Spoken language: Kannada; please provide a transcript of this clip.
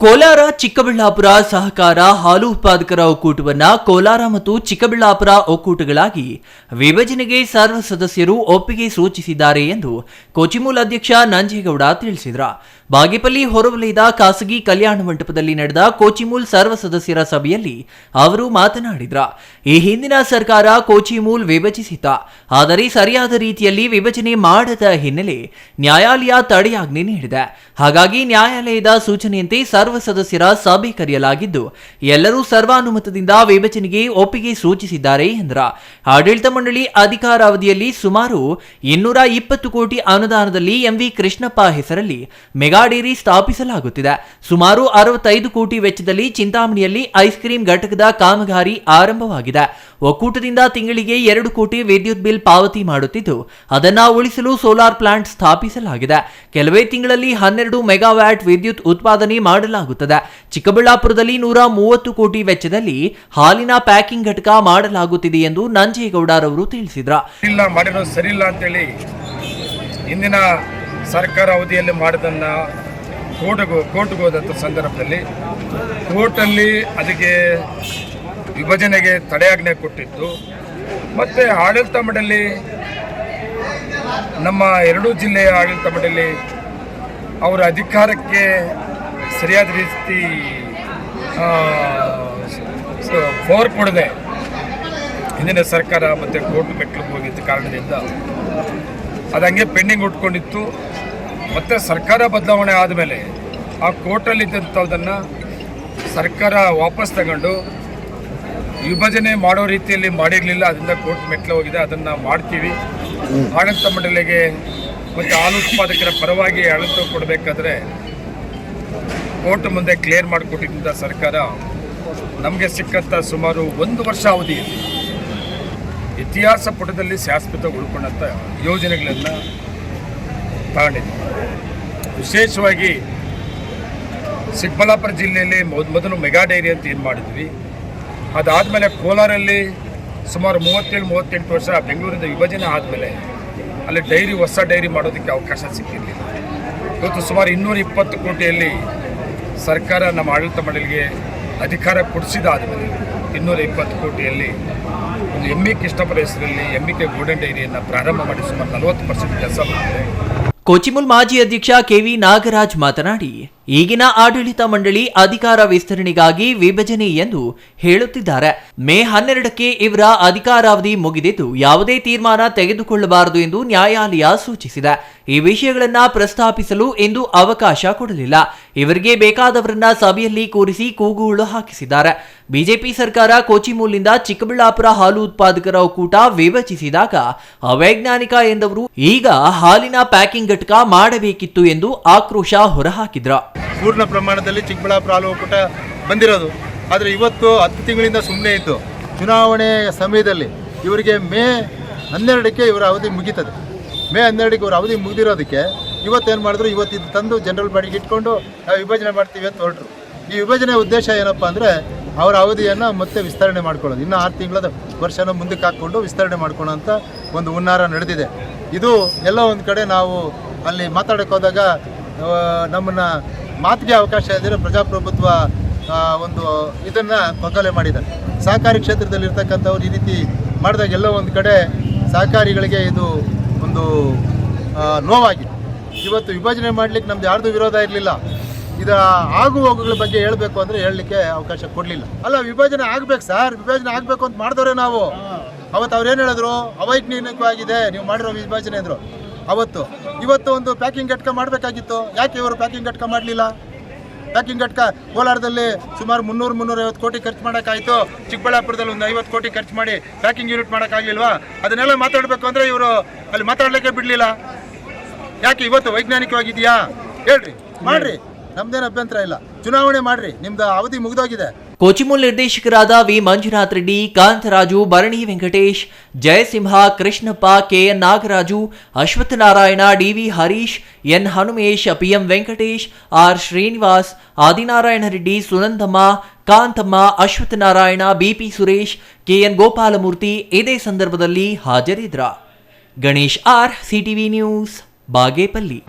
ಕೋಲಾರ ಚಿಕ್ಕಬಳ್ಳಾಪುರ ಸಹಕಾರ ಹಾಲು ಉತ್ಪಾದಕರ ಒಕ್ಕೂಟವನ್ನ ಕೋಲಾರ ಮತ್ತು ಚಿಕ್ಕಬಳ್ಳಾಪುರ ಒಕ್ಕೂಟಗಳಾಗಿ ವಿಭಜನೆಗೆ ಸರ್ವ ಸದಸ್ಯರು ಒಪ್ಪಿಗೆ ಸೂಚಿಸಿದ್ದಾರೆ ಎಂದು ಕೋಚಿಮೂಲ್ ಅಧ್ಯಕ್ಷ ನಂಜೇಗೌಡ ತಿಳಿಸಿದ್ರ. ಬಾಗೇಪಲ್ಲಿ ಹೊರವಲಯದ ಖಾಸಗಿ ಕಲ್ಯಾಣ ಮಂಟಪದಲ್ಲಿ ನಡೆದ ಕೋಚಿಮೂಲ್ ಸರ್ವ ಸದಸ್ಯರ ಸಭೆಯಲ್ಲಿ ಅವರು ಮಾತನಾಡಿದ್ರ. ಈ ಹಿಂದಿನ ಸರ್ಕಾರ ಕೋಚಿಮೂಲ್ ವಿಭಜಿಸಿತ. ಆದರೆ ಸರಿಯಾದ ರೀತಿಯಲ್ಲಿ ವಿಭಜನೆ ಮಾಡದ ಹಿನ್ನೆಲೆ ನ್ಯಾಯಾಲಯ ತಡೆಯಾಜ್ಞೆ ನೀಡಿದೆ. ಹಾಗಾಗಿ ನ್ಯಾಯಾಲಯದ ಸೂಚನೆಯಂತೆ ಸರ್ವ ಸದಸ್ಯರ ಸಭೆ ಕರೆಯಲಾಗಿದ್ದು, ಎಲ್ಲರೂ ಸರ್ವಾನುಮತದಿಂದ ವಿಭಜನೆಗೆ ಒಪ್ಪಿಗೆ ಸೂಚಿಸಿದ್ದಾರೆ ಎಂದ್ರ. ಆಡಳಿತ ಮಂಡಳಿ ಅಧಿಕಾರಾವಧಿಯಲ್ಲಿ ಸುಮಾರು ಇನ್ನೂರ ಇಪ್ಪತ್ತು ಕೋಟಿ ಅನುದಾನದಲ್ಲಿ ಎಂವಿ ಕೃಷ್ಣಪ್ಪ ಹೆಸರಲ್ಲಿ ಮೆಗಾ ಡೇರಿ ಸ್ಥಾಪಿಸಲಾಗುತ್ತಿದೆ. ಸುಮಾರು ಅರವತ್ತೈದು ಕೋಟಿ ವೆಚ್ಚದಲ್ಲಿ ಚಿಂತಾಮಣಿಯಲ್ಲಿ ಐಸ್ ಕ್ರೀಂ ಘಟಕದ ಕಾಮಗಾರಿ ಆರಂಭವಾಗಿದೆ. ಒಕ್ಕೂಟದಿಂದ ತಿಂಗಳಿಗೆ ಎರಡು ಕೋಟಿ ವಿದ್ಯುತ್ ಬಿಲ್ ಪಾವತಿ ಮಾಡುತ್ತಿದ್ದು, ಅದನ್ನ ಉಳಿಸಲು ಸೋಲಾರ್ ಪ್ಲಾಂಟ್ ಸ್ಥಾಪಿಸಲಾಗಿದೆ. ಕೆಲವೇ ತಿಂಗಳಲ್ಲಿ ಹನ್ನೆರಡು ಮೆಗಾವ್ಯಾಟ್ ವಿದ್ಯುತ್ ಉತ್ಪಾದನೆ ಮಾಡಲಾಗುತ್ತದೆ. ಚಿಕ್ಕಬಳ್ಳಾಪುರದಲ್ಲಿ ನೂರ ಮೂವತ್ತು ಕೋಟಿ ವೆಚ್ಚದಲ್ಲಿ ಹಾಲಿನ ಪ್ಯಾಕಿಂಗ್ ಘಟಕ ಮಾಡಲಾಗುತ್ತಿದೆ ಎಂದು ನಂಜೇಗೌಡರವರು ತಿಳಿಸಿದ್ರು. ಸರಿ ಇಲ್ಲ ಅಂತೇಳಿ ಇಂದಿನ ಸರ್ಕಾರ ಅವಧಿಯಲ್ಲಿ ಮಾಡಿದ್ದನ್ನು ಕೋರ್ಟ್ಗೆ ಕೋರ್ಟ್ಗೆ ಹೋದಂಥ ಸಂದರ್ಭದಲ್ಲಿ ಕೋರ್ಟಲ್ಲಿ ಅದಕ್ಕೆ ವಿಭಜನೆಗೆ ತಡೆಯಾಜ್ಞೆ ಕೊಟ್ಟಿದ್ದು ಮತ್ತು ಆಡಳಿತ ಮಂಡಳಿ ನಮ್ಮ ಎರಡೂ ಜಿಲ್ಲೆಯ ಆಡಳಿತ ಮಂಡಳಿ ಅವರ ಅಧಿಕಾರಕ್ಕೆ ಸರಿಯಾದ ರೀತಿ ಫೋರ್ ಕೊಡದೆ ಹಿಂದಿನ ಸರ್ಕಾರ ಮತ್ತು ಕೋರ್ಟ್ ಮೆಟ್ಲಿಗೆ ಹೋಗಿದ್ದ ಕಾರಣದಿಂದ ಅದು ಹಂಗೆ ಪೆಂಡಿಂಗ್ ಉಟ್ಕೊಂಡಿತ್ತು. ಮತ್ತು ಸರ್ಕಾರ ಬದಲಾವಣೆ ಆದಮೇಲೆ ಆ ಕೋರ್ಟಲ್ಲಿದ್ದಂಥದ್ದನ್ನು ಸರ್ಕಾರ ವಾಪಸ್ ತಗೊಂಡು ವಿಭಜನೆ ಮಾಡೋ ರೀತಿಯಲ್ಲಿ ಮಾಡಿರಲಿಲ್ಲ. ಅದರಿಂದ ಕೋರ್ಟ್ ಮೆಟ್ಲು ಹೋಗಿದೆ. ಅದನ್ನು ಮಾಡ್ತೀವಿ. ಆಡಳಿತ ಮಂಡಳಿಗೆ ಮತ್ತು ಹಾಲು ಉತ್ಪಾದಕರ ಪರವಾಗಿ ಆಡಳಿತ ಕೊಡಬೇಕಾದ್ರೆ ಕೋರ್ಟ್ ಮುಂದೆ ಕ್ಲಿಯರ್ ಮಾಡಿಕೊಟ್ಟಿದ್ದ ಸರ್ಕಾರ ನಮಗೆ ಸಿಕ್ಕಂಥ ಸುಮಾರು ಒಂದು ವರ್ಷ ಅವಧಿಯಲ್ಲಿ ಇತಿಹಾಸ ಪುಟದಲ್ಲಿ ಶಾಶ್ವತ ಉಳ್ಕೊಂಡಂಥ ಯೋಜನೆಗಳನ್ನು ತಗೊಂಡಿದ್ವಿ ವಿಶೇಷವಾಗಿ ಚಿಕ್ಕಬಳ್ಳಾಪುರ ಜಿಲ್ಲೆಯಲ್ಲಿ ಮೊದ್, ಮೊದಲು ಮೆಗಾ ಡೈರಿ ಅಂತ ಏನು ಮಾಡಿದ್ವಿ. ಅದಾದಮೇಲೆ ಕೋಲಾರಲ್ಲಿ ಸುಮಾರು ಮೂವತ್ತೇಳು, ಮೂವತ್ತೆಂಟು ವರ್ಷ ಬೆಂಗಳೂರಿಂದ ವಿಭಜನೆ ಆದಮೇಲೆ ಅಲ್ಲಿ ಡೈರಿ, ಹೊಸ ಡೈರಿ ಮಾಡೋದಕ್ಕೆ ಅವಕಾಶ ಸಿಕ್ಕಿರಲಿಲ್ಲ. ಇವತ್ತು ಸುಮಾರು ಇನ್ನೂರ ಇಪ್ಪತ್ತು ಕೋಟಿಯಲ್ಲಿ ಸರ್ಕಾರ ನಮ್ಮ ಆಡಳಿತ ಮಂಡಳಿಗೆ ಅಧಿಕಾರ ಕೊಡಿಸಿದಾದಮೇಲೆ ಇನ್ನೂರ ಇಪ್ಪತ್ತು ಕೋಟಿಯಲ್ಲಿ ಒಂದು ಎಮ್ಮಿ ಕೃಷ್ಣಪುರ ಹೆಸರಲ್ಲಿ ಎಮ್ಮಿಕೆ ಗೋಲ್ಡನ್ ಡೈರಿಯನ್ನು ಪ್ರಾರಂಭ ಮಾಡಿ ಸುಮಾರು ನಲವತ್ತು ಪರ್ಸೆಂಟ್ ಕೆಲಸ ಮಾಡಿದೆ. ಕೋಚಿಮುಲ್ ಮಾಜಿ ಅಧ್ಯಕ್ಷ ಕೆವಿ ನಾಗರಾಜ್ ಮಾತನಾಡಿ ಈಗಿನ ಆಡಳಿತ ಮಂಡಳಿ ಅಧಿಕಾರ ವಿಸ್ತರಣೆಗಾಗಿ ವಿಭಜನೆ ಎಂದು ಹೇಳುತ್ತಿದ್ದಾರೆ. ಮೇ ಹನ್ನೆರಡಕ್ಕೆ ಇವರ ಅಧಿಕಾರಾವಧಿ ಮುಗಿದಿದ್ದು, ಯಾವುದೇ ತೀರ್ಮಾನ ತೆಗೆದುಕೊಳ್ಳಬಾರದು ಎಂದು ನ್ಯಾಯಾಲಯ ಸೂಚಿಸಿದೆ. ಈ ವಿಷಯಗಳನ್ನ ಪ್ರಸ್ತಾಪಿಸಲು ಎಂದು ಅವಕಾಶ ಕೊಡಲಿಲ್ಲ. ಇವರಿಗೆ ಬೇಕಾದವರನ್ನ ಸಭೆಯಲ್ಲಿ ಕೂರಿಸಿ ಕೂಗುಗಳು ಹಾಕಿಸಿದ್ದಾರೆ. ಬಿಜೆಪಿ ಸರ್ಕಾರ ಕೋಚಿಮೂಲ್ನಿಂದ ಚಿಕ್ಕಬಳ್ಳಾಪುರ ಹಾಲು ಉತ್ಪಾದಕರ ಒಕ್ಕೂಟ ವಿಭಜಿಸಿದಾಗ ಅವೈಜ್ಞಾನಿಕ ಎಂದವರು, ಈಗ ಹಾಲಿನ ಪ್ಯಾಕಿಂಗ್ ಘಟಕ ಮಾಡಬೇಕಿತ್ತು ಎಂದು ಆಕ್ರೋಶ ಹೊರಹಾಕಿದ್ರ. ಪೂರ್ಣ ಪ್ರಮಾಣದಲ್ಲಿ ಚಿಕ್ಕಬಳ್ಳಾಪುರ ಹಾಲು ಒಕ್ಕೂಟ ಬಂದಿರೋದು. ಆದರೆ ಇವತ್ತು ಹತ್ತು ತಿಂಗಳಿಂದ ಸುಮ್ಮನೆ ಇತ್ತು ಚುನಾವಣೆ ಸಮಯದಲ್ಲಿ ಇವರಿಗೆ ಮೇ ಹನ್ನೆರಡಕ್ಕೆ ಇವರ ಅವಧಿ ಮುಗೀತದೆ. ಮೇ ಹನ್ನೆರಡಕ್ಕೆ ಇವರ ಅವಧಿ ಮುಗಿದಿರೋದಕ್ಕೆ ಇವತ್ತೇನು ಮಾಡಿದ್ರು? ಇವತ್ತು ಇದು ತಂದು ಜನರಲ್ ಬಾಡಿಗೆ ಇಟ್ಕೊಂಡು ನಾವು ವಿಭಜನೆ ಮಾಡ್ತೀವಿ ಅಂತ ಹೊರಟರು. ಈ ವಿಭಜನೆ ಉದ್ದೇಶ ಏನಪ್ಪ ಅಂದರೆ ಅವರ ಅವಧಿಯನ್ನು ಮತ್ತೆ ವಿಸ್ತರಣೆ ಮಾಡ್ಕೊಳ್ಳೋದು. ಇನ್ನು ಆರು ತಿಂಗಳದ ವರ್ಷನ ಮುಂದಕ್ಕೆ ಹಾಕ್ಕೊಂಡು ವಿಸ್ತರಣೆ ಮಾಡ್ಕೊಳ್ಳೋ ಅಂತ ಒಂದು ಹುನ್ನಾರ ನಡೆದಿದೆ. ಇದು ಎಲ್ಲ ಒಂದು ಕಡೆ ನಾವು ಅಲ್ಲಿ ಮಾತಾಡಕ್ಕೆ ಹೋದಾಗ ಆ, ನಮ್ಮನ್ನ ಮಾತಿಗೆ ಅವಕಾಶ ಇದ್ದರೆ ಪ್ರಜಾಪ್ರಭುತ್ವ ಒಂದು ಇದನ್ನ ಕೊಕ್ಕಲೆ ಮಾಡಿದ್ದಾರೆ ಸಹಕಾರಿ ಕ್ಷೇತ್ರದಲ್ಲಿ ಇರ್ತಕ್ಕಂಥವ್ರು ಈ ರೀತಿ ಮಾಡಿದಾಗ ಎಲ್ಲೋ ಒಂದು ಕಡೆ ಸಹಕಾರಿಗಳಿಗೆ ಇದು ಒಂದು ನೋವಾಗಿದೆ. ಇವತ್ತು ವಿಭಜನೆ ಮಾಡ್ಲಿಕ್ಕೆ ನಮ್ದು ಯಾರ್ದು ವಿರೋಧ ಇರಲಿಲ್ಲ. ಇದರ ಆಗು ಹೋಗುಗಳ ಬಗ್ಗೆ ಹೇಳಬೇಕು ಅಂದ್ರೆ ಹೇಳಲಿಕ್ಕೆ ಅವಕಾಶ ಕೊಡಲಿಲ್ಲ. ಅಲ್ಲ, ವಿಭಜನೆ ಆಗ್ಬೇಕು ಸರ್, ವಿಭಜನೆ ಆಗ್ಬೇಕು ಅಂತ ಮಾಡಿದವ್ರೆ ನಾವು. ಅವತ್ತು ಅವ್ರು ಏನು ಹೇಳಿದ್ರು? ಅವೈಜ್ಞಾನಿಕವಾಗಿದೆ, ನೀವು ಮಾಡಿರೋ ವಿಭಜನೆ ಅಂದ್ರು. ಅವತ್ತು, ಇವತ್ತು ಒಂದು ಪ್ಯಾಕಿಂಗ್ ಘಟಕ ಮಾಡಬೇಕಾಗಿತ್ತು. ಯಾಕೆ ಇವರು ಪ್ಯಾಕಿಂಗ್ ಘಟಕ ಮಾಡಲಿಲ್ಲ? ಪ್ಯಾಕಿಂಗ್ ಘಟಕ ಕೋಲಾರದಲ್ಲಿ ಸುಮಾರು ಮುನ್ನೂರು, ಮುನ್ನೂರೈವತ್ತು ಕೋಟಿ ಖರ್ಚು ಮಾಡೋಕ್ಕಾಯಿತು. ಚಿಕ್ಕಬಳ್ಳಾಪುರದಲ್ಲಿ ಒಂದು ಐವತ್ತು ಕೋಟಿ ಖರ್ಚು ಮಾಡಿ ಪ್ಯಾಕಿಂಗ್ ಯೂನಿಟ್ ಮಾಡೋಕ್ಕಾಗಲಿಲ್ವಾ? ಅದನ್ನೆಲ್ಲ ಮಾತಾಡಬೇಕು ಅಂದರೆ ಇವರು ಅಲ್ಲಿ ಮಾತಾಡಲಿಕ್ಕೆ ಬಿಡಲಿಲ್ಲ. ಯಾಕೆ ಇವತ್ತು ವೈಜ್ಞಾನಿಕವಾಗಿದೆಯಾ ಹೇಳ್ರಿ, ಮಾಡ್ರಿ. ನಮ್ದೇನು ಅಭ್ಯಂತರ ಇಲ್ಲ. ಚುನಾವಣೆ ಮಾಡ್ರಿ, ನಿಮ್ದು ಅವಧಿ ಮುಗಿದೋಗಿದೆ. ಕೋಚಿಮೂಲ್ ನಿರ್ದೇಶಕರಾದ V. Manjunath Reddy, Kantharaju, Bharani Venkatesh, Jayasimha, Krishnappa KN Nagaraju Ashwathanarayana DV Harish, N. Hanumesh PM Venkatesh, R. Srinivas, Adinarayana Reddy, Sunandamma, Kanthamma Ashwathanarayana BP Suresh KN Gopalamurthy ಇದೇ ಸಂದರ್ಭದಲ್ಲಿ ಹಾಜರಿದ್ರ. Ganesh R CTV news, Bagepalli.